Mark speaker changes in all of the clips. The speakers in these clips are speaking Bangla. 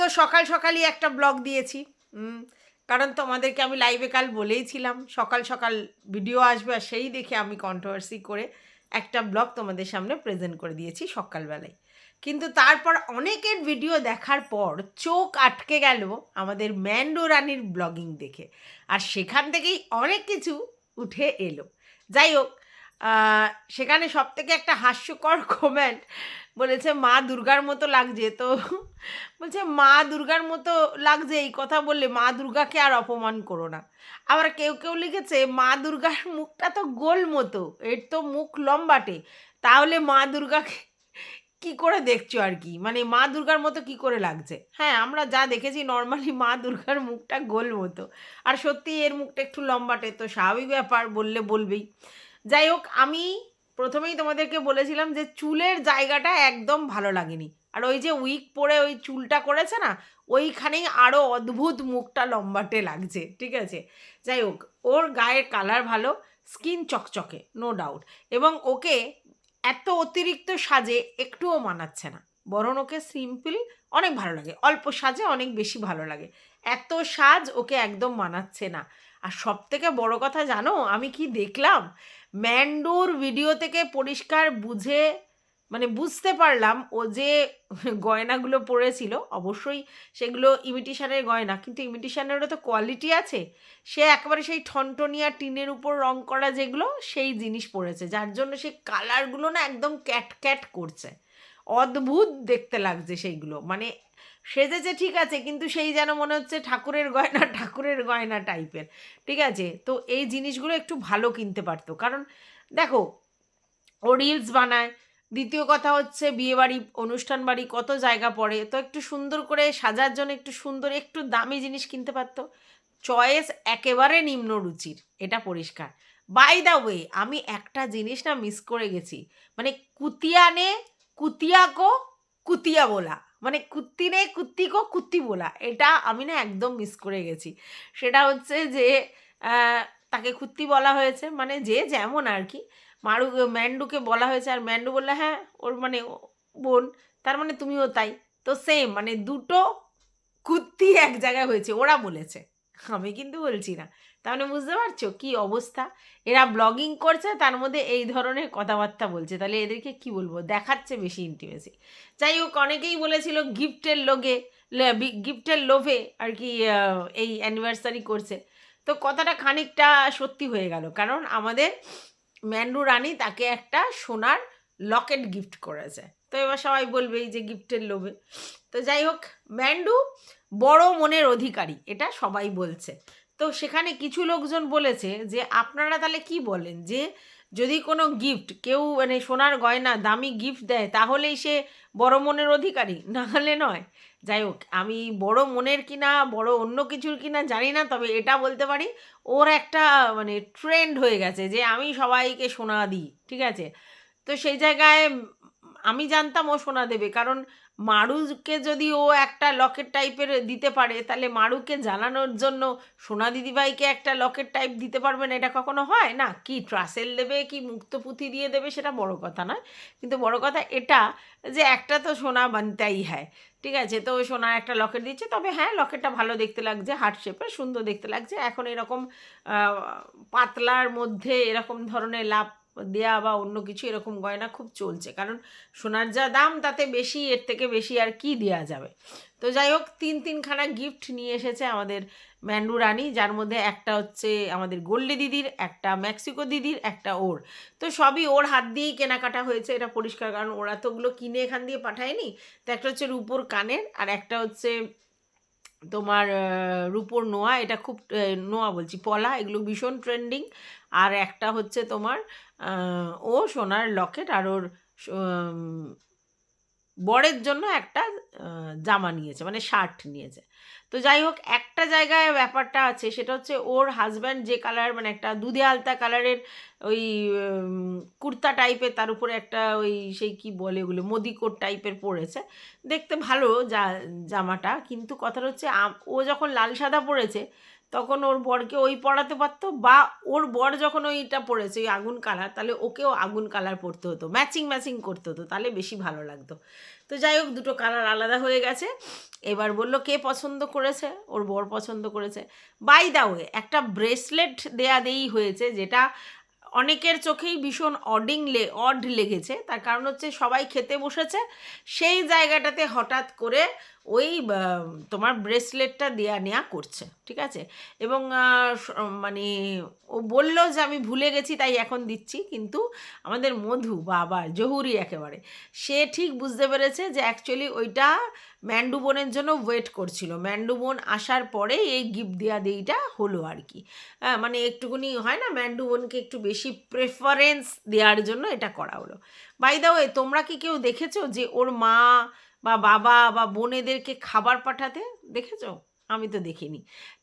Speaker 1: তো সকাল সকালই একটা ব্লগ দিয়েছি কারণ তোমাদেরকে আমি লাইভে কাল বলেইছিলাম, সকাল সকাল ভিডিও আসবে আর সেই দেখে আমি কন্ট্রোভার্সি করে একটা ব্লগ তোমাদের সামনে প্রেজেন্ট করে দিয়েছি সকালবেলায়। কিন্তু তারপর অনেকের ভিডিও দেখার পর চোখ আটকে গেল আমাদের ম্যান্ডো রানির ব্লগিং দেখে। আর সেখান থেকেই অনেক কিছু উঠে এলো। যাই হোক সেখানে সব থেকে একটা হাস্যকর কমেন্ট বলেছে, মা দুর্গার মতো লাগছে। তো বলছে, মা দুর্গার মতো লাগছে, এই কথা বললে মা দুর্গাকে আর অপমান করো না। আবার কেউ কেউ লিখেছে, মা দুর্গার মুখটা তো গোল মতো, এর তো মুখ লম্বাটে। তাহলে মা দুর্গাকে কি করে দেখছ আর কি? মানে মা দুর্গার মতো কি করে লাগছে? হ্যাঁ আমরা যা দেখেছি নর্মালি মা দুর্গার মুখটা গোল মতো। আর সত্যি এর মুখটা একটু লম্বাটে, তো স্বাভাবিক ব্যাপার, বললে বলবেই। যাই হোক, আমি প্রথমেই তোমাদেরকে বলেছিলাম যে চুলের জায়গাটা একদম ভালো লাগেনি। আর ওই যে উইক পরে ওই চুলটা করেছে না, ওইখানেই আরও অদ্ভুত মুখটা লম্বাটে লাগছে, ঠিক আছে? যাই হোক, ওর গায়ের কালার ভালো, স্কিন চকচকে নো ডাউট এবং ওকে এত অতিরিক্ত সাজে একটুও মানাচ্ছে না। বরং ওকে সিম্পল অনেক ভালো লাগে, অল্প সাজে অনেক বেশি ভালো লাগে। এত সাজ ওকে একদম মানাচ্ছে না। আর সব থেকে বড় কথা জানো, আমি কি দেখলাম? ম্যান্ডোর ভিডিও থেকে পরিষ্কার বুঝে মানে বুঝতে পারলাম ও যে গয়নাগুলো পরেছিল, অবশ্যই সেগুলো ইমিটেশনের গয়না, কিন্তু ইমিটেশনেরও তো কোয়ালিটি আছে। সে একেবারে সেই ঠনটনিয়া টিনের উপর রং করা যেগুলো, সেই জিনিস পড়েছে যার জন্য সেই কালারগুলো না একদম ক্যাট ক্যাট করছে। অদ্ভুত দেখতে লাগছে সেইগুলো মানে সেজেছে ঠিক আছে, কিন্তু সেই যেন মনে হচ্ছে ঠাকুরের গয়না ঠাকুরের গয়না টাইপের ঠিক আছে? তো এই জিনিসগুলো একটু ভালো কিনতে পারতো। কারণ দেখো, ও রিলস বানায়, দ্বিতীয় কথা হচ্ছে বিয়েবাড়ি অনুষ্ঠান বাড়ি, কত জায়গা পড়ে, তো একটু সুন্দর করে সাজার জন্য একটু সুন্দর, একটু দামি জিনিস কিনতে পারতো। চয়েস একেবারে নিম্ন রুচির, এটা পরিষ্কার। বাই দ্য ওয়ে আমি একটা জিনিস না মিস করে গেছি। মানে কুতিয়ানে কুতিয়াকো কুতিয়া বলা। মানে কুত্তিনে কুত্তিকো কুত্তি বলা, এটা আমি না একদম মিস করে গেছি। সেটা হচ্ছে যে তাকে কুত্তি বলা হয়েছে মানে যে যেমন আর কি। মারু, ম্যান্ডুকে বলা হয়েছে, আর ম্যান্ডু বললে হ্যাঁ ওর মানে বোন, তার মানে তুমিও তাই। তো সেম মানে দুটো কুত্তি এক জায়গায় হয়েছে, ওরা বলেছে। আমি কিন্তু বলছি না। মানে বুঝতে পারছ কি অবস্থা? এরা ব্লগিং করছে, তার মধ্যে এই ধরনের কথাবার্তা বলছে। তাহলে এদেরকে কি বলব? দেখাচ্ছে বেশি ইন্টিমেসি যাই হোক, অনেকেই বলেছিল গিফটের লোগে গিফটের লোভে আর কি এই অ্যানিভার্সারি করছে। তো কথাটা খানিকটা সত্যি হয়ে গেল। কারণ আমাদের ম্যান্ডু রানী তাকে একটা সোনার লকেট গিফট করেছে। তো এবার সবাই বলবে এই যে গিফটের লোভে। তো যাই হোক, ম্যান্ডু বড় মনের অধিকারী, এটা সবাই বলছে। তো সেখানে কিছু লোকজন বলেছে যে, আপনারা তাহলে কি বলেন? যে, যদি কোনো গিফট কেউ মানে সোনার গয়না, দামি গিফট দেয়, তাহলেই সে বড় মনের অধিকারী? না হলে নয়। যাই হোক, আমি বড় মনের কিনা, বড় অন্য কিছুর কিনা জানি না, তবে এটা বলতে পারি, ওর একটা মানে ট্রেন্ড হয়ে গেছে যে, আমি সবাইকে সোনা দিই। ঠিক আছে? তো সেই জায়গায় আমি জানতাম ও সোনা দেবে। কারণ মারুকে যদি ও একটা লকেট টাইপের দিতে পারে, তাহলে মারুকে জানানোর জন্য সোনা দিদিভাইকে একটা লকেট টাইপ দিতে পারবে না? এটা কখনো হয়? না, কি ট্রাসেল দেবে, কি মুক্ত পুঁথি দিয়ে দেবে সেটা বড় কথা নয়। কিন্তু বড় কথা এটা যে একটা তো সোনা বানতেই হয়। ঠিক আছে, তো সোনার একটা লকেট দিচ্ছে। তবে হ্যাঁ লকেটটা ভালো দেখতে লাগছে, হার্ট শেপের সুন্দর দেখতে লাগছে। এখন এরকম পাতলার মধ্যে এরকম ধরনের লাভ দেয়া বা অন্য কিছু এরকম গয়না খুব চলছে। কারণ সোনার যা দাম, তাতে বেশি, এর থেকে বেশি আর কি দেওয়া যাবে? তো যাই হোক, তিন তিনখানা গিফট নিয়ে এসেছে আমাদের ম্যান্ডু রানী, যার মধ্যে একটা হচ্ছে আমাদের গোল্ডে দিদির, একটা মেক্সিকো দিদির, একটা ওর। তো সবই ওর হাত দিয়েই কেনাকাটা হয়েছে, এটা পরিষ্কার। কারণ ওরা তো ওগুলো কিনে এখান দিয়ে পাঠায়নি। তো একটা হচ্ছে রূপোর কানের আর একটা হচ্ছে তোমার রূপোর নোয়া, এটা খুব নোয়া বলছি, পলা, এগুলো ভীষণ ট্রেন্ডিং আর একটা হচ্ছে তোমার ও সোনার লকেট আর ওর বরের জন্য একটা জামা নিয়েছে মানে শার্ট নিয়েছে। তো যাই হোক, একটা জায়গায় ব্যাপারটা আছে, সেটা হচ্ছে ওর হাজব্যান্ড যে কালার মানে একটা দুধে আলতা কালারের ওই কুর্তা টাইপের তার উপরে একটা ওই সেই কি বলে ওগুলো মোদি কোট টাইপের পরেছে। দেখতে ভালো যা জামাটা, কিন্তু কথাটা হচ্ছে ও যখন লাল সাদা পরেছে, তখন ওর বরকে ওই পড়াতে পারতো বা ওর বর যখন ওইটা পড়েছে ওই আগুন কালার, তাহলে ওকেও আগুন কালার পড়তে হতো ম্যাচিং ম্যাচিং করতে হতো, তাহলে বেশি ভালো লাগতো। তো যাই হোক, দুটো কালার আলাদা হয়ে গেছে। এবার বলল কে পছন্দ করেছে, ওর বর পছন্দ করেছে। বাই দা ওয়ে একটা ব্রেসলেট দেয়া দেই হয়েছে, যেটা অনেকের চোখেই ভীষণ অডিং লে, অড লেগেছে। তার কারণ হচ্ছে সবাই খেতে বসেছে। সেই জায়গাটাতে হঠাৎ করে ওই তোমার ব্রেসলেটটা দেয়া নেয়া করছে ঠিক আছে? এবং মানে ও বলল যে আমি ভুলে গেছি তাই এখন দিচ্ছি কিন্তু আমাদের মধু বাবা জহুরি একেবারে সে ঠিক বুঝতে পেরেছে যে অ্যাকচুয়ালি ওইটা ম্যান্ডুবনের জন্য ওয়েট করছিল। ম্যান্ডুবন আসার পরে এই গিফট দেওয়া দিইটা হলো আর কি। হ্যাঁ, মানে একটুকুনি হয় না ম্যান্ডুবনকে একটু বেশি প্রেফারেন্স দেওয়ার জন্য এটা করা হলো। বাই দা ওয়ে তোমরা কি কেউ দেখেছ যে ওর মা বা বাবা বা বোনেদেরকে খাবার পাঠাতে, দেখেছ? আমি তো দেখিনি।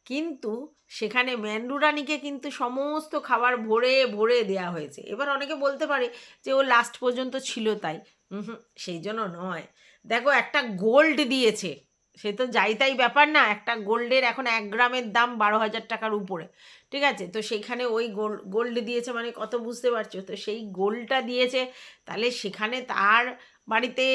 Speaker 1: কিন্তু সেখানে ম্যান্ডুরানিকে কিন্তু সমস্ত খাবার ভরে ভরে দেয়া হয়েছে। এবার অনেকে বলতে পারে যে ও লাস্ট পর্যন্ত ছিল তাই। হুম, সেই জন্য নয়। দেখো, একটা গোল্ড দিয়েছে। সে তো যাই তাই ব্যাপার না, একটা গোল্ডের এখন এক গ্রামের দাম বারো হাজার টাকার উপরে। ঠিক আছে? তো সেখানে ওই গোল্ড গোল্ড দিয়েছে মানে কত বুঝতে পারছ? তো সেই গোল্ডটা দিয়েছে, তাহলে সেখানে তার বাড়িতে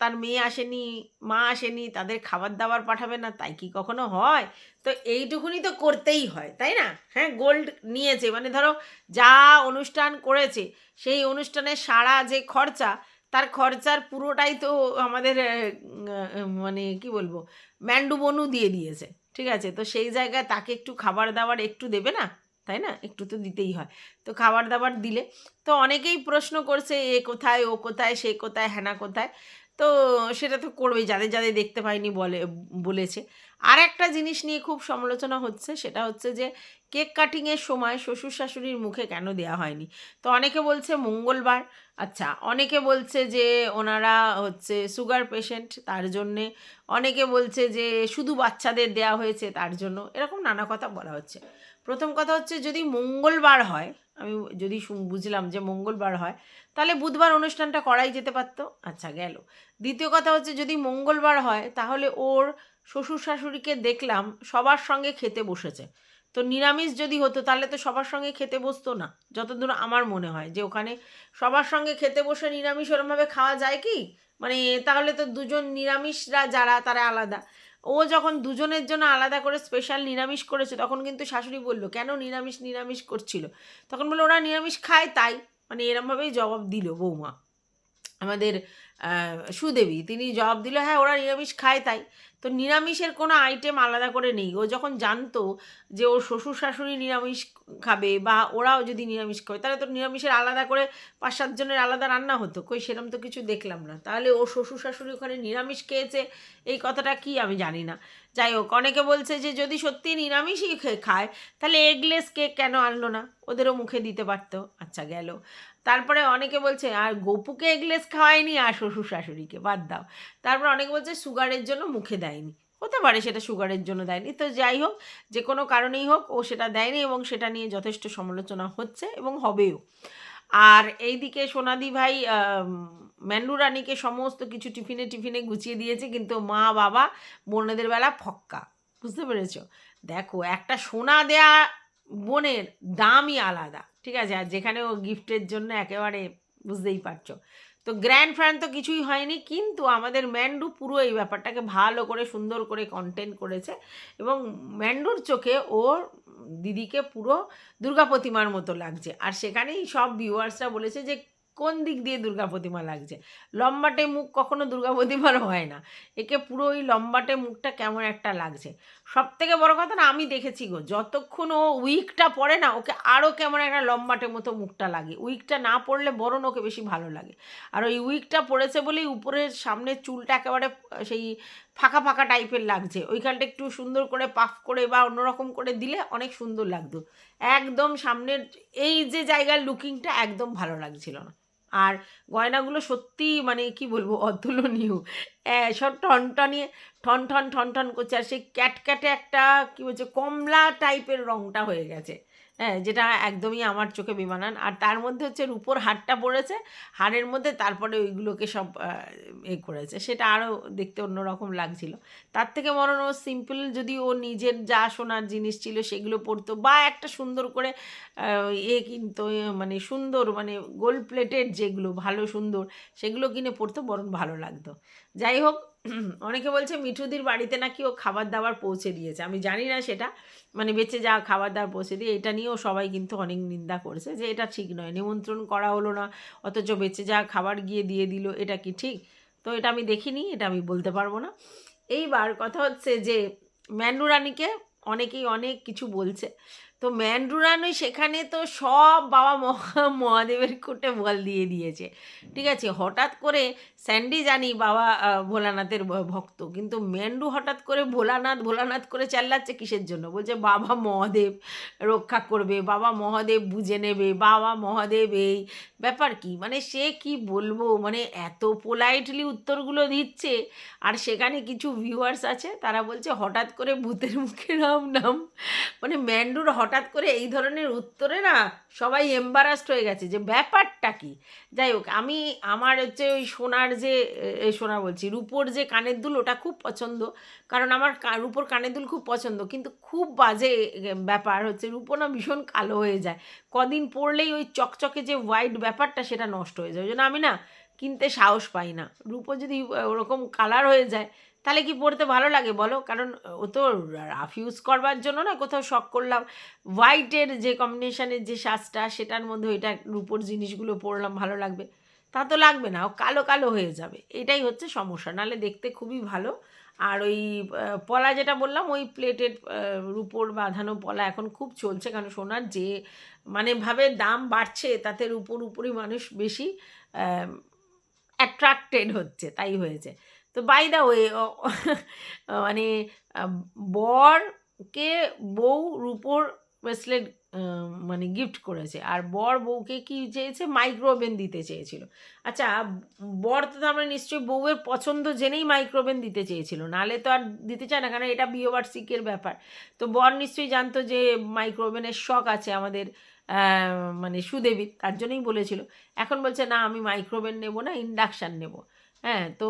Speaker 1: তার মেয়ে আসেনি, মা আসেনি, তাদের খাবার দাবার পাঠাবে না, তাই কি কখনো হয়? তো এইটুকুনি তো করতেই হয়, তাই না? হ্যাঁ গোল্ড নিয়েছে মানে ধরো যা অনুষ্ঠান করেছে, সেই অনুষ্ঠানের সারা যে খরচা, তার খরচার পুরোটাই তো আমাদের মানে কি বলব, ম্যান্ডু বনু দিয়ে দিয়েছে, ঠিক আছে? তো সেই জায়গায় তাকে একটু খাবার দাবার একটু দেবে না? তাই না? একটু তো দিতেই হয়। তো খাবার দাবার দিলে, তো অনেকেই প্রশ্ন করছে, এ কোথায়, ও কোথায়, সে কোথায় হ্যানা কোথায়? তো সেটা তো করবেই, যাদের যাদের দেখতে পায়নি বলে, বলেছে। আর একটা জিনিস নিয়ে খুব সমালোচনা হচ্ছে, সেটা হচ্ছে যে কেক কাটিংয়ের সময় শ্বশুর শাশুড়ির মুখে কেন দেওয়া হয়নি? তো অনেকে বলছে মঙ্গলবার আচ্ছা অনেকে বলছে যে ওনারা হচ্ছে সুগার পেশেন্ট তার জন্যে। অনেকে বলছে যে শুধু বাচ্চাদের দেয়া হয়েছে, তার জন্য। এরকম নানা কথা বলা হচ্ছে। প্রথম কথা হচ্ছে যদি মঙ্গলবার হয়, আমি যদি বুঝলাম যে মঙ্গলবার হয়, তাহলে বুধবার অনুষ্ঠানটা করাই যেতে পারতো। আচ্ছা গেল। দ্বিতীয় কথা হচ্ছে যদি মঙ্গলবার হয়, তাহলে ওর শ্বশুর শাশুড়িকে দেখলাম সবার সঙ্গে খেতে বসেছে। তো নিরামিষ যদি হতো, তাহলে তো সবার সঙ্গে খেতে বসতো না। যতদূর আমার মনে হয় যে ওখানে সবার সঙ্গে খেতে বসে নিরামিষ ওরমভাবে খাওয়া যায় কি? মানে তাহলে তো দুজন নিরামিষরা যারা, তারা আলাদা। ও যখন দুজনের জন্য আলাদা করে স্পেশাল নিরামিষ করেছে, তখন কিন্তু শাশুড়ি বলল, কেন নিরামিষ নিরামিষ করছিল? তখন বলল, ওরা নিরামিষ খায় তাই। মানে এরমভাবেই জবাব দিল বৌমা। আমাদের সুদেবী, তিনি জবাব দিল হ্যাঁ ওরা নিরামিষ খায় তাই। তো নিরামিষের কোনো আইটেম আলাদা করে নেই। ও যখন জানতো যে ওর শ্বশুর শাশুড়ি নিরামিষ খাবে বা ওরাও যদি নিরামিষ খাবে তাহলে তো নিরামিষের আলাদা করে পাঁচ সাতজনের আলাদা রান্না হতো। কই, সেরম তো কিছু দেখলাম না। তাহলে ও শ্বশুর শাশুড়ি ওখানে নিরামিষ খেয়েছে, এই কথাটা কি আমি জানি না। যাই হোক, অনেকে বলছে যে যদি সত্যি নিরামিষই খায়, তাহলে এগলেস কেক কেন আনলো না? ওদেরও মুখে দিতে পারতো। আচ্ছা গেল। তারপরে অনেকে বলছে, আর গোপুকে এগলেস খাওয়ায়নি, আর শ্বশুর শাশুড়িকে বাদ দাও। তারপর অনেকে বলছে, সুগারের জন্য মুখে দেয়নি। হতে পারে সেটা সুগারের জন্য দেয়নি। তো যাই হোক, যে কোনো কারণেই হোক, ও সেটা দেয়নি এবং সেটা নিয়ে যথেষ্ট সমালোচনা হচ্ছে এবং হবেও। আর এইদিকে সোনাদি ভাই ম্যান্ডু রানীকে সমস্ত কিছু টিফিনে টিফিনে গুছিয়ে দিয়েছে, কিন্তু মা বাবা বোনেদের বেলা ফক্কা। বুঝতে পেরেছ? দেখো, একটা সোনা দেয়া বোনের দামই আলাদা। ঠিক আছে? আর যেখানে ও গিফটের জন্য একেবারে বুঝতেই পারছ। তো গ্র্যান্ড ফ্র্যান্ড তো কিছুই হয়নি, কিন্তু আমাদের ম্যান্ডু পুরো এই ব্যাপারটাকে ভালো করে, সুন্দর করে কন্টেন্ট করেছে এবং ম্যান্ডুর চোখে ওর দিদিকে পুরো দুর্গা প্রতিমার মতো লাগছে। আর সেখানেই সব ভিউয়ার্সরা বলেছে যে কোন দিক দিয়ে দুর্গা প্রতিমা লাগছে? লম্বাটে মুখ কখনো দুর্গা প্রতিমার হয় না। একে পুরো ওই লম্বাটে মুখটা কেমন একটা লাগছে। সব থেকে বড় কথা না, আমি দেখেছি গো, যতক্ষণ ও উইকটা পড়ে না, ওকে আরও কেমন একটা লম্বাটে মতো মুখটা লাগে। উইকটা না পড়লে বরণ ওকে বেশি ভালো লাগে। আর ওই উইকটা পড়েছে বলেই উপরের সামনের চুলটা একেবারে সেই ফাঁকা ফাঁকা টাইপের লাগছে। ওইখানটা একটু সুন্দর করে পাফ করে বা অন্যরকম করে দিলে অনেক সুন্দর লাগতো। একদম সামনের, এই যে জায়গার লুকিংটা একদম ভালো লাগছিল না। আর গয়নাগুলো সত্যি মানে কি বলব, অতুলনীয়। সব টনটনিয়ে ঠন ঠন ঠন ঠন করছে। আর সেই ক্যাটক্যাটে একটা কি বলছে, কমলা টাইপের রঙটা হয়ে গেছে। হ্যাঁ যেটা একদমই আমার চোখে বিমানান। আর তার মধ্যে হচ্ছে রূপোর হারটা পড়েছে, হারের মধ্যে তারপরে ওইগুলোকে সব এ করেছে। সেটা আরও দেখতে অন্যরকম লাগছিল। তার থেকে বরং ও সিম্পল, যদি ও নিজের যা সোনার জিনিস ছিল সেগুলো পরতো বা একটা সুন্দর করে এ কিনতো মানে সুন্দর মানে গোল্ড প্লেটেড যেগুলো, ভালো সুন্দর, সেগুলো কিনে পড়তো, বরং ভালো লাগতো। যাই হোক অনেকে বলছে মিঠুদির বাড়িতে নাকি ও খাবার দাবার পৌঁছে দিয়েছে। আমি জানি না সেটা। মানে বেঁচে যাওয়া খাবার দাবার পৌঁছে দিয়ে এটা নিয়েও সবাই কিন্তু অনেক নিন্দা করেছে যে এটা ঠিক নয়, নিমন্ত্রণ করা হলো না, অথচ বেঁচে যাওয়া খাবার গিয়ে দিয়ে দিল, এটা কি ঠিক? তো এটা আমি দেখিনি, এটা আমি বলতে পারব না। এইবার কথা হচ্ছে যে, ম্যান্ডু অনেকেই অনেক কিছু বলছে। তো ম্যান্ডু রানী সেখানে তো সব বাবা মহা মহাদেবের কোটে বল দিয়ে দিয়েছে। ঠিক আছে? হঠাৎ করে স্যান্ডি জানি বাবা ভোলানাথের ভক্ত। কিন্তু ম্যান্ডু হঠাৎ করে ভোলানাথ ভোলানাথ করে চাল্লাচ্ছে কিসের জন্য? বলছে, বাবা মহাদেব রক্ষা করবে, বাবা মহাদেব বুঝে নেবে, বাবা মহাদেব এই ব্যাপার কি? মানে সে কি বলব? মানে এত পোলাইটলি উত্তরগুলো দিচ্ছে। আর সেখানে কিছু ভিউয়ার্স আছে, তারা বলছে, হঠাৎ করে ভূতের মুখে রাম নাম। মানে ম্যান্ডুর হঠাৎ করে এই ধরনের উত্তরে না সবাই এম্বারাস্ট হয়ে গেছে যে ব্যাপারটা কি? যাই হোক, আমি আমার হচ্ছে ওই সোনার যে সোনা বলছি, রূপোর যে কানের দুল ওটা খুব পছন্দ। কারণ আমার রূপোর কানের দুল খুব পছন্দ। কিন্তু খুব বাজে ব্যাপার হচ্ছে রূপো না ভীষণ কালো হয়ে যায়। কদিন পরলেই ওই চকচকে যে হোয়াইট ব্যাপারটা সেটা নষ্ট হয়ে যায়। ওই জন্য আমি না কিনতে সাহস পাই না। রূপো যদি ওরকম কালার হয়ে যায় তাহলে কি পড়তে ভালো লাগে বলো? কারণ ও তো রাফ ইউজ করবার জন্য না কোথাও শখ করলাম। হোয়াইটের যে কম্বিনেশনের যে সাজটা সেটার মধ্যে ওইটা রূপোর জিনিসগুলো পরলাম ভালো লাগবে। তা তো লাগবে না, ও কালো কালো হয়ে যাবে। এটাই হচ্ছে সমস্যা, নাহলে দেখতে খুবই ভালো। আর ওই পলা যেটা বললাম, ওই প্লেটের রূপোর বাঁধানো পলা এখন খুব চলছে। কারণ সোনার যে মানে ভাবে দাম বাড়ছে, তাতে রূপোর উপরই মানুষ বেশি অ্যাট্রাক্টেড হচ্ছে, তাই হয়েছে। তো বাই দা ওয়ে মানে বরকে বউ রূপোর ব্রেসলেট মানে গিফট করেছে। আর বর বউকে কি চেয়েছে? মাইক্রোওভেন দিতে চেয়েছিল। আচ্ছা বর তো আমরা নিশ্চয়ই বউয়ের পছন্দ জেনেই মাইক্রোওভেন দিতে চেয়েছিল। নাহলে তো আর দিতে চায় না, কারণ এটা বিয়েবার্ষিকের ব্যাপার। তো বর নিশ্চয়ই জানতো যে মাইক্রোওভেনের শখ আছে আমাদের মানে সুদেবীর, তার জন্যই বলেছিল। এখন বলছে, না, আমি মাইক্রোওভেন নেব না ইন্ডাকশান নেব। হ্যাঁ তো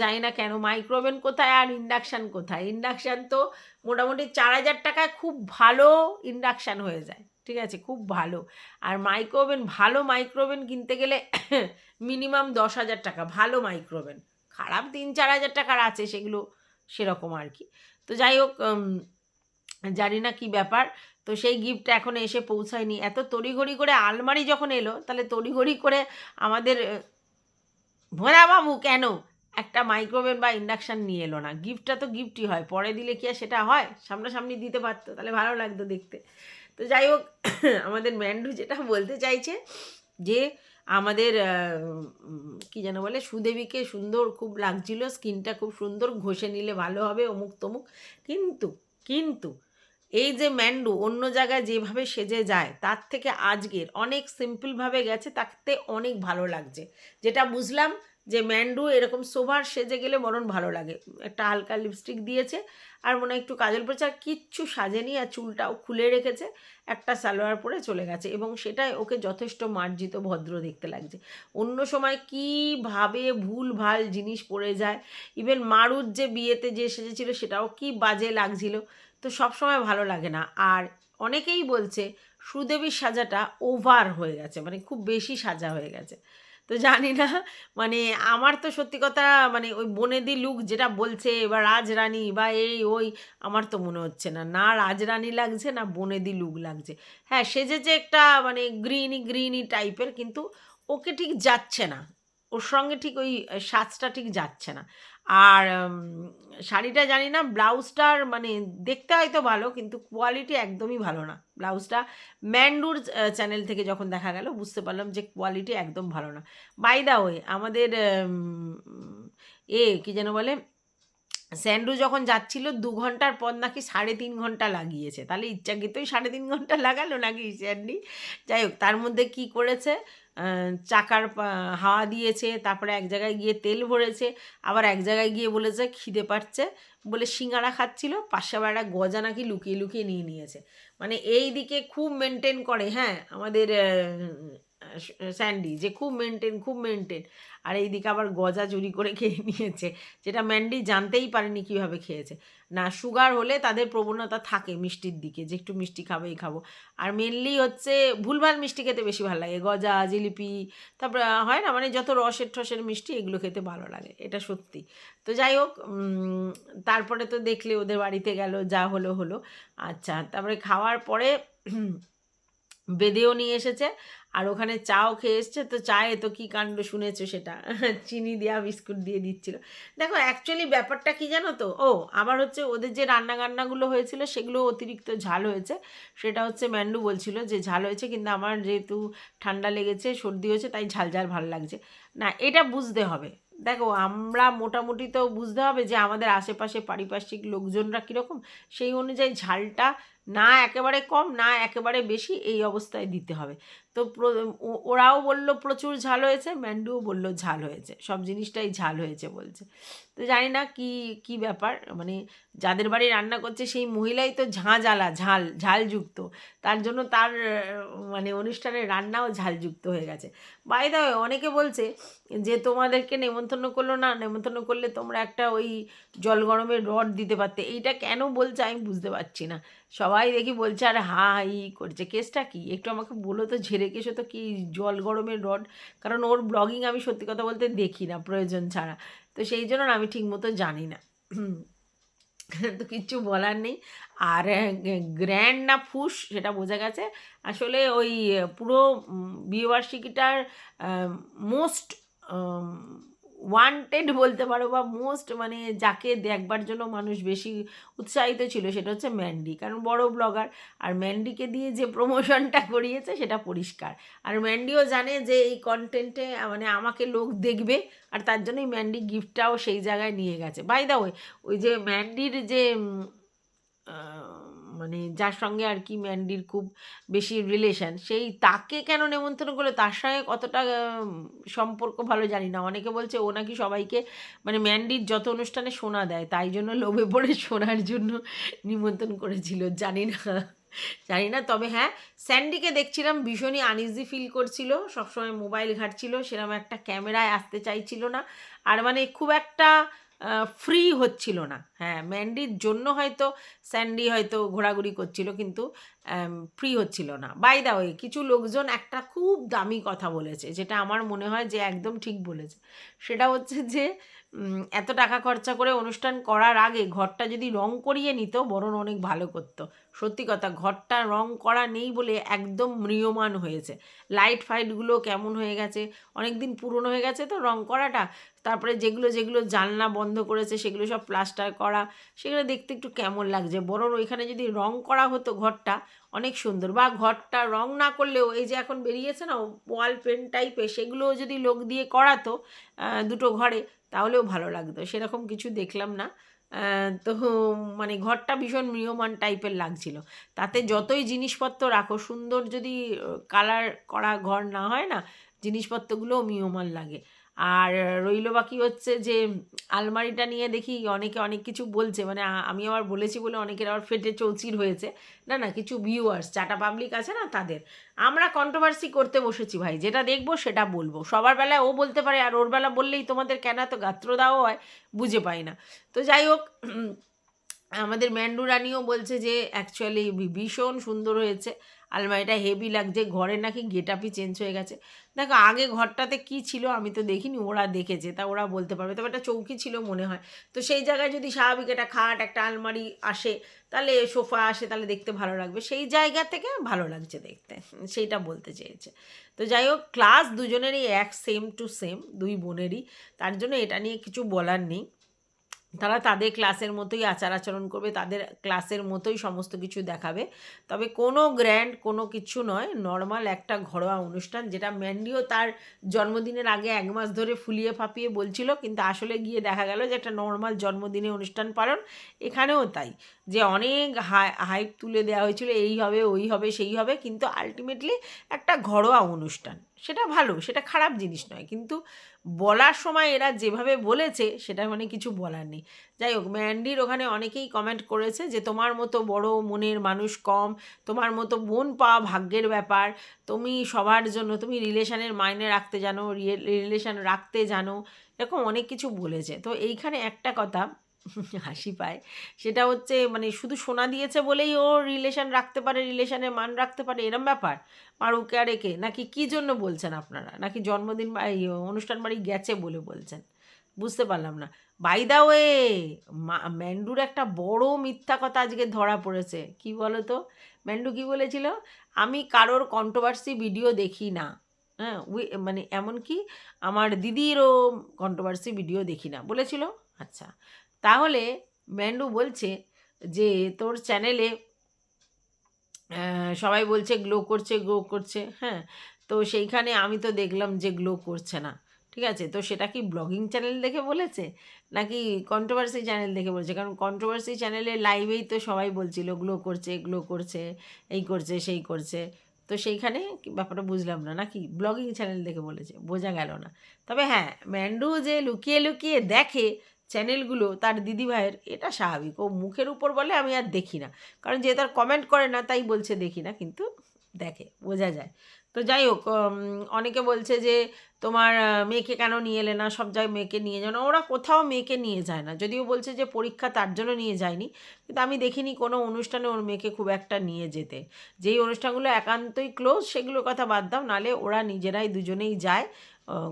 Speaker 1: জানি না কেন মাইক্রোওভেন কোথায় আর ইন্ডাকশান কোথায়। ইন্ডাকশান তো মোটামুটি চার হাজার টাকায় খুব ভালো ইন্ডাকশান হয়ে যায়, ঠিক আছে? খুব ভালো। আর মাইক্রোওভেন ভালো মাইক্রোওভেন কিনতে গেলে মিনিমাম দশ হাজার টাকা, ভালো মাইক্রোওভেন খারাপ তিন চার হাজার টাকার আছে সেগুলো, সেরকম আর কি। তো যাই হোক জানি না কি ব্যাপার। তো সেই গিফটটা এখনও এসে পৌঁছায়নি। এত তড়িঘড়ি করে আলমারি যখন এলো, তাহলে তড়িঘড়ি করে আমাদের ভোলা বাবু কেন? একটা মাইক্রোওয়েভ বা ইন্ডাকশান নিয়ে এলো না। গিফটটা তো গিফটই হয়। পরে দিলে কি আর সেটা হয়? সামনাসামনি দিতে পারতো। তাহলে ভালো লাগতো দেখতে। তো যাই হোক, আমাদের ম্যান্ডু যেটা বলতে চাইছে যে, আমাদের কি যেন বলে, সুদেবীকে সুন্দর খুব লাগছিল। স্কিনটা খুব সুন্দর। ঘষে নিলে ভালো হবে অমুক তমুক। কিন্তু কিন্তু এই যে ম্যান্ডু অন্য জায়গায় যেভাবে সেজে যায়, তার থেকে আজকের অনেক সিম্পলভাবে গেছে, তাতে অনেক ভালো লাগছে। যেটা বুঝলাম যে ম্যান্ডু এরকম সোভার সেজে গেলে বরং ভালো লাগে। একটা হালকা লিপস্টিক দিয়েছে আর মনে হয় একটু কাজল প্রচার কিচ্ছু সাজেনি আর চুলটাও খুলে রেখেছে, একটা সালোয়ার পরে চলে গেছে এবং সেটাই ওকে যথেষ্ট মার্জিত ভদ্র দেখতে লাগছে। অন্য সময় কীভাবে ভুল ভালো জিনিস পড়ে যায় ইভেন মারুর যে বিয়েতে যে সেজেছিল সেটাও কি বাজে লাগছিল। তো সব সময় ভালো লাগে না। আর অনেকেই বলছে সুদেবীর সাজাটা ওভার হয়ে গেছে মানে খুব বেশি সাজা হয়ে গেছে। তো জানি না মানে আমার তো সত্যি কথা মানে ওই বনেদি লুক যেটা বলছে, বা রাজরানী, বা এই ওই, আমার তো মনে হচ্ছে না। না রাজরানী লাগছে, না বনেদি লুক লাগছে। হ্যাঁ সেজেছে একটা মানে গ্রিনি গ্রিনি টাইপের কিন্তু ওকে ঠিক যাচ্ছে না। ওর সঙ্গে ঠিক ওই সাজটা ঠিক যাচ্ছে না। আর শাড়িটা জানি না, ব্লাউজটার মানে দেখতে হয়তো ভালো, কিন্তু কোয়ালিটি একদমই ভালো না। ব্লাউজটা ম্যান্ডুর চ্যানেল থেকে যখন দেখা গেল, বুঝতে পারলাম যে কোয়ালিটি একদম ভালো না। বাই দা ওয়ে আমাদের এ, কি যেন বলে স্যান্ডু যখন যাচ্ছিল দু ঘণ্টার পর নাকি সাড়ে তিন ঘণ্টা লাগিয়েছে। তাহলে ইচ্ছাকৃতই সাড়ে তিন ঘণ্টা লাগালো নাকি স্যান্ডি? যাই হোক, তার মধ্যে কি করেছে? চাকার হাওয়া দিয়েছে, তারপরে এক জায়গায় গিয়ে তেল ভরেছে, আবার এক জায়গায় গিয়ে বলেছে খিদে পাচ্ছে বলে সিঙ্গারা খাচ্ছিল, পাশে আবার একটা গজা নাকি লুকিয়ে লুকিয়ে নিয়ে নিয়েছে। মানে এই দিকে খুব মেনটেন করে হ্যাঁ আমাদের স্যান্ডি যে খুব মেনটেন খুব মেনটেন আর এইদিকে আবার গজা চুরি করে খেয়ে নিয়েছে, যেটা ম্যান্ডি জানতেই পারেনি কীভাবে খেয়েছে। না, সুগার হলে তাদের প্রবণতা থাকে মিষ্টির দিকে, যে একটু মিষ্টি খাব, এই খাব। আর মেনলি হচ্ছে ভুলভাল মিষ্টি খেতে বেশি ভালো লাগে, গজা, জিলিপি, তারপরে হয় না মানে যত রসের ঠসের মিষ্টি, এগুলো খেতে ভালো লাগে, এটা সত্যি। তো যাই হোক তারপরে তো দেখলে ওদের বাড়িতে গেল, যা হলো হলো। আচ্ছা তারপরে খাওয়ার পরে বেদেও নিয়ে এসেছে। আর ওখানে চাও খেয়ে এসছে, তো চায়ে তো কী কাণ্ড শুনেছো সেটা? চিনি দেওয়া বিস্কুট দিয়ে দিচ্ছিল। দেখো অ্যাকচুয়ালি ব্যাপারটা কি জানো তো? ও, আবার হচ্ছে ওদের যে রান্না বান্নাগুলো হয়েছিল, সেগুলো অতিরিক্ত ঝাল হয়েছে। সেটা হচ্ছে ম্যান্ডু বলছিল যে ঝাল হয়েছে, কিন্তু আমার যেহেতু ঠান্ডা লেগেছে, সর্দি হয়েছে, তাই ঝাল ঝাল ভালো লাগছে। না, এটা বুঝতে হবে। দেখো, আমরা মোটামুটি তো বুঝতে হবে যে আমাদের আশেপাশে পারিপার্শ্বিক লোকজনরা কীরকম, সেই অনুযায়ী ঝালটা না একেবারে কম, না একেবারে বেশি, এই অবস্থায় দিতে হবে। তো ওরাও বলল, প্রচুর ঝাল হয়েছে। ম্যান্ডুও বলল, ঝাল হয়েছে। সব জিনিসটাই ঝাল হয়েছে, বলছে। তো জানি না কি কি ব্যাপার মানে যাদের বাড়ি রান্না করছে, সেই মহিলাই তো ঝাঁঝালা, ঝাল, ঝালযুক্ত। তার জন্য তার মানে অনুষ্ঠানের রান্নাও ঝালযুক্ত হয়ে গেছে। বাই দা অনেকে বলছে যে, তোমাদেরকে নেমন্তন্ন করল না, নেমন্তন্ন করলে তোমরা একটা ওই জল গরমের রড দিতে পারতে। এইটা কেন বলছে আমি বুঝতে পারছি না। সবাই দেখি বলছে, আর হা ই করছে। কেসটা কি? একটু আমাকে বলো তো, ঝেড়ে কেসো তো কি জল গরমের রড? কারণ ওর ব্লগিং আমি সত্যি কথা বলতে দেখি না, প্রয়োজন ছাড়া। তো সেই জন্য আমি ঠিক মতো জানি না। তো কিচ্ছু বলার নেই। আর গ্র্যান্ড না ফুস সেটা বোঝা গেছে। আসলে ওই পুরো বিয়েবার্ষিকীটার মোস্ট ওয়ান্টেড বলতে পারো বা মোস্ট মানে যাকে দেখবার জন্য মানুষ বেশি উৎসাহিত ছিল সেটা হচ্ছে ম্যান্ডি কারণ বড় ব্লগার আর ম্যান্ডিকে দিয়ে যে প্রমোশনটা করিয়েছে সেটা পরিষ্কার। আর ম্যান্ডিও জানে যে এই কন্টেন্টে মানে আমাকে লোক দেখবে আর তার জন্যই ম্যান্ডি গিফটটাও সেই জায়গায় নিয়ে গেছে। বাই দা ওই ওই যে ম্যান্ডির যে মানে যার সঙ্গে আর কি ম্যান্ডির খুব বেশি রিলেশন সেই তাকে কেন নেমন্তন্ন করল? তার সঙ্গে কতটা সম্পর্ক ভালো জানি না। অনেকে বলছে ও নাকি সবাইকে মানে ম্যান্ডির যত অনুষ্ঠানে শোনা দেয়, তাই জন্য লোভে পড়ে শোনার জন্য নিমন্ত্রণ করেছিল। জানি না জানি না। তবে হ্যাঁ স্যান্ডিকে দেখছিলাম, ভীষণই আনইজি ফিল করছিল। সবসময় মোবাইল ঘাটছিল সেরকম একটা ক্যামেরায় আসতে চাইছিল না। আর মানে খুব একটা ফ্রি হচ্ছিল না। হ্যাঁ ম্যান্ডির জন্য হয়তো স্যান্ডি হয়তো ঘোরাঘুরি করছিল কিন্তু ফ্রি হচ্ছিল না। বাই দা ওয়ে কিছু লোকজন একটা খুব দামি কথা বলেছে, যেটা আমার মনে হয় যে একদম ঠিক বলেছে। সেটা হচ্ছে যে এত টাকা খরচা করে অনুষ্ঠান করার আগে ঘরটা যদি রং করিয়ে নিত, বরং অনেক ভালো করতো। সত্যি কথা, ঘরটা রং করা নেই বলে একদম ম্রিয়মান হয়েছে। লাইট ফাইটগুলো কেমন হয়ে গেছে? অনেক দিন পুরনো হয়ে গেছে তো রং করাটা। তারপরে যেগুলো যেগুলো জানলা বন্ধ করেছে সেগুলো সব প্লাস্টার করা, সেগুলো দেখতে একটু কেমন লাগছে? বরং ওইখানে যদি রং করা হতো ঘরটা, অনেক সুন্দর। বা ঘরটা রং না করলেও এই যে এখন বেরিয়েছে না ওয়াল পেন্ট টাইপের সেগুলোও যদি লোক দিয়ে করাতো দুটো ঘরে, তাহলেও ভালো লাগতো। সেরকম কিছু দেখলাম না। তো মানে ঘরটা ভীষণ ম্রিয়মান টাইপের লাগছিল। তাতে যতই জিনিসপত্র রাখো, সুন্দর যদি কালার করা ঘর না হয় না, জিনিসপত্রগুলোও মিয়মান লাগে। আর রইল বাকি হচ্ছে যে আলমারিটা নিয়ে দেখি অনেকে অনেক কিছু বলছে। মানে আমি আবার বলেছি বলে অনেকের আবার ফেটে চৌচির হয়েছে। না না, কিছু ভিউয়ার্স চাটা পাবলিক আছে না তাদের। আমরা কন্ট্রোভার্সি করতে বসেছি ভাই। যেটা দেখব সেটা বলব। সবার বেলায় ও বলতে পারে আর ওর বেলা বললেই তোমাদের কেন এত গাত্র দাও হয় বুঝে পাই না। তো যাই হোক, আমাদের ম্যান্ডু রানিও বলছে যে অ্যাকচুয়ালি ভীষণ সুন্দর হয়েছে। আলমারিটা হেভি লাগছে ঘরে নাকি গেট আপই চেঞ্জ হয়ে গেছে। দেখো, আগে ঘরটাতে কি ছিল আমি তো দেখিনি, ওরা দেখেছে, তা ওরা বলতে পারবে। তবে একটা চৌকি ছিল মনে হয়। তো সেই জায়গায় যদি স্বাভাবিক একটা খাট, একটা আলমারি আসে, তাহলে সোফা আসে, তাহলে দেখতে ভালো লাগবে। সেই জায়গা থেকে ভালো লাগছে দেখতে, সেইটা বলতে চেয়েছে। তো যাই হোক ক্লাস দুজনেরই এক সেম টু সেম দুই বোনেরই। তার জন্য এটা নিয়ে কিছু বলার নেই। তারা তাদের ক্লাসের মতোই আচার আচরণ করবে, তাদের ক্লাসের মতোই সমস্ত কিছু দেখাবে। তবে কোনো গ্র্যান্ড কোনো কিছু নয়, নর্মাল একটা ঘরোয়া অনুষ্ঠান যেটা ম্যান্ডিও তার জন্মদিনের আগে এক মাস ধরে ফুলিয়ে ফাঁপিয়ে বলছিল, কিন্তু আসলে গিয়ে দেখা গেল যে একটা নর্মাল জন্মদিনে অনুষ্ঠান পালন এখানেও তাই। যে অনেক হাই, হাইপ তুলে দেওয়া হয়েছিল, এই হবে, ওই হবে, সেই হবে, কিন্তু আলটিমেটলি একটা ঘরোয়া অনুষ্ঠান। সেটা ভালো, সেটা খারাপ জিনিস নয়, কিন্তু বলার সময় এরা যেভাবে বলেছে সেটা মানে কিছু বলার নেই। যাই হোক ম্যান্ডির ওখানে অনেকেই কমেন্ট করেছে যে, তোমার মতো বড় মনের মানুষ কম, তোমার মতো বোন পাওয়া ভাগ্যের ব্যাপার, তুমি সবার জন্য, তুমি রিলেশনের মাইনে রাখতে জানো রিলেশন রাখতে জানো। এরকম অনেক কিছু বলেছে। তো এইখানে একটা কথা হাসি পায়। সেটা হচ্ছে মানে শুধু সোনা দিয়েছে বলেই ও রিলেশন রাখতে পারে রিলেশনে মান রাখতে পারে, এরম ব্যাপার? মারুকে আর একে? নাকি কী জন্য বলছেন আপনারা? নাকি জন্মদিন অনুষ্ঠান বাড়ি গেছে বলে বলছেন? বুঝতে পারলাম না। বাই দা ওয়ে ম্যান্ডুর একটা বড় মিথ্যা কথা আজকে ধরা পড়েছে। কি বলো তো ম্যান্ডু কি বলেছিল? আমি কারোর কন্ট্রোভার্সি ভিডিও দেখি না। হ্যাঁ উই মানে এমনকি আমার দিদিরও কন্ট্রোভার্সি ভিডিও দেখি না। বলেছিল? আচ্ছা। তাহলে ম্যান্ডু বলছে যে তোর চ্যানেলে সবাই বলছে গ্লো করছে গ্লো করছে হ্যাঁ? তো সেইখানে আমি তো দেখলাম যে গ্লো করছে না, ঠিক আছে? তো সেটা কি ব্লগিং চ্যানেল দেখে বলেছে? নাকি কন্ট্রোভার্সি চ্যানেল দেখে বলেছে? কারণ কন্ট্রোভার্সি চ্যানেলে লাইভেই তো সবাই বলছিল গ্লো করছে গ্লো করছে, এই করছে, সেই করছে। তো সেইখানে ব্যাপারটা বুঝলাম না, নাকি ব্লগিং চ্যানেল দেখে বলেছে? বোঝা গেল না। তবে হ্যাঁ ম্যান্ডু যে লুকিয়ে লুকিয়ে দেখে চ্যানেলগুলো তার দিদিভাইয়ের, এটা স্বাভাবিক। ও মুখের উপর বলে, আমি আর দেখি না। কারণ যে তার কমেন্ট করে না, তাই বলছে দেখি না, কিন্তু দেখে, বোঝা যায়। তো যাই হোক অনেকে বলছে যে, তোমার মেয়েকে কেন নিয়ে এলে না? সব জায়গায় মেয়েকে নিয়ে যাও না। ওরা কোথাও মেয়েকে নিয়ে যায় না। যদিও বলছে যে, পরীক্ষা তার জন্য নিয়ে যায়নি। কিন্তু আমি দেখিনি কোনো অনুষ্ঠানে ওর মেয়েকে খুব একটা নিয়ে যেতে। যেই অনুষ্ঠানগুলো একান্তই ক্লোজ সেগুলোর কথা বাদ দাও। নালে ওরা নিজেরাই দুজনেই যায়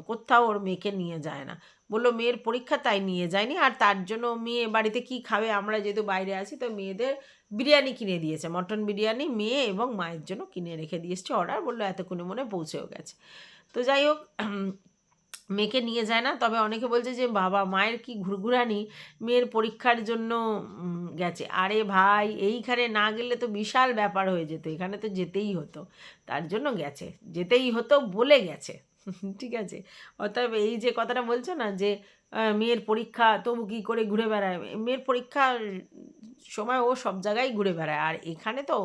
Speaker 1: কোথাও ওর মেয়েকে নিয়ে যায় না। বলল, মেয়ের পরীক্ষা তাই নিয়ে যায়নি, আর তার জন্য মেয়ে বাড়িতে কি খাবে? আমরা যেহেতু বাইরে আছি, তো মেয়েদের বিরিয়ানি কিনে দিয়েছে, মটন বিরিয়ানি মেয়ে এবং মায়ের জন্য কিনে রেখে দিয়েছে অর্ডার বলল, এতক্ষণে মনে পৌঁছেও গেছে। তো যাই হোক, মেয়েকে নিয়ে যায় না, তবে অনেকে বলছে যে, বাবা, মায়ের কি ঘুরঘুরানি? মেয়ের পরীক্ষার জন্য গেছে। আরে ভাই, এইখানে না গেলে তো বিশাল ব্যাপার হয়ে যেত, এখানে তো যেতেই হতো। তার জন্য গেছে, যেতেই হতো বলে গেছে। ঠিক আছে? অতএব এই যে কথাটা বলছো না যে মেয়ের পরীক্ষা, তবু কী করে ঘুরে বেড়ায়? মেয়ের পরীক্ষার সময় ও সব জায়গায় ঘুরে বেড়ায়। আর এখানে তো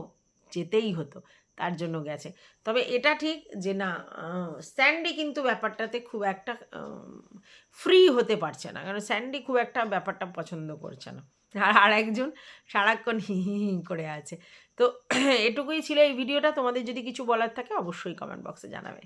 Speaker 1: যেতেই হতো, তার জন্য গেছে। তবে এটা ঠিক যে না স্যান্ডি কিন্তু ব্যাপারটাতে খুব একটা ফ্রি হতে পারছে না। কারণ স্যান্ডি খুব একটা ব্যাপারটা পছন্দ করছে না। আর আর একজন সারাক্ষণ হি হি করে আছে। তো এটুকুই ছিল এই ভিডিওটা। তোমাদের যদি কিছু বলার থাকে অবশ্যই কমেন্ট বক্সে জানাবে।